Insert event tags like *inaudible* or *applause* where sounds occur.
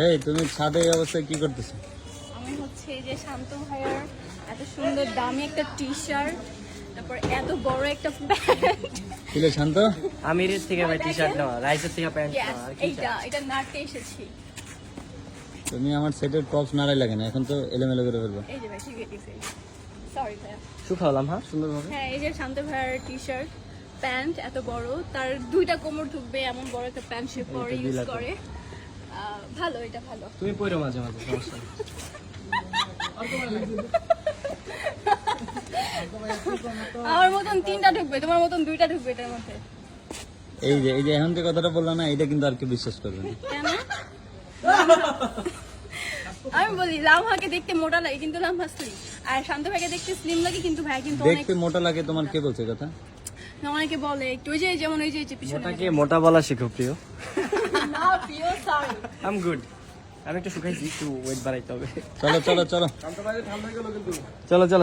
এই তুমি ছাদে অবস্থায় কি করতেছো? আমি হচ্ছে এই যে শান্ত ভাইয়ার এত সুন্দর দামি একটা টি শার্ট তারপর এত বড় একটা প্যান্ট। কিলে শান্ত? আমিরের থেকে ভাই টি শার্ট নেওয়া রাইসের থেকে প্যান্ট নেওয়া আর কি এইটা এটা নাড়তে এসেছি। তুমি আমার সেটের টপস নাড়াই লাগে না এখন তো এলোমেলো করে ফেলব। এই যে ভাই ঠিক আছে সরি ভাইয়া। শুকালাম হ্যাঁ? সুন্দরভাবে? হ্যাঁ এই যে শান্ত ভাইয়ার টি শার্ট প্যান্ট এত বড় তার দুইটা কোমর ঢুকবে এমন বড় একটা প্যান্ট সে পরে ইউজ করে। ভালো এটা ভালো। তুমি পইরো মাঝে মাঝে সমস্যা আমার মতন তিনটা ঢুকবে তোমার মতন দুইটা ঢুকবে এটার মধ্যে। এই যে এই যে এখন যে কথাটা বললাম না এটা কিন্তু আর কেউ বিশ্বাস করবে না। আমি বলি লামহাকে দেখতে মোটা লাগে কিন্তু লামহা স্লিম আর শান্ত ভাইকে দেখতে স্লিম লাগে কিন্তু ভাই কিন্তু অনেক দেখতে মোটা লাগে তোমার কে বলছে কথা? অনেকে বলে একটু ওই যে যেমন ওই যে এই যে পিছনে মোটাকে মোটা বলা শিখো প্রিয়। না *laughs* আম গুড আমি একটু শুকাইছি একটু ওয়েট বাড়াইতে হবে। চলো চলো চলো। চলো চলো।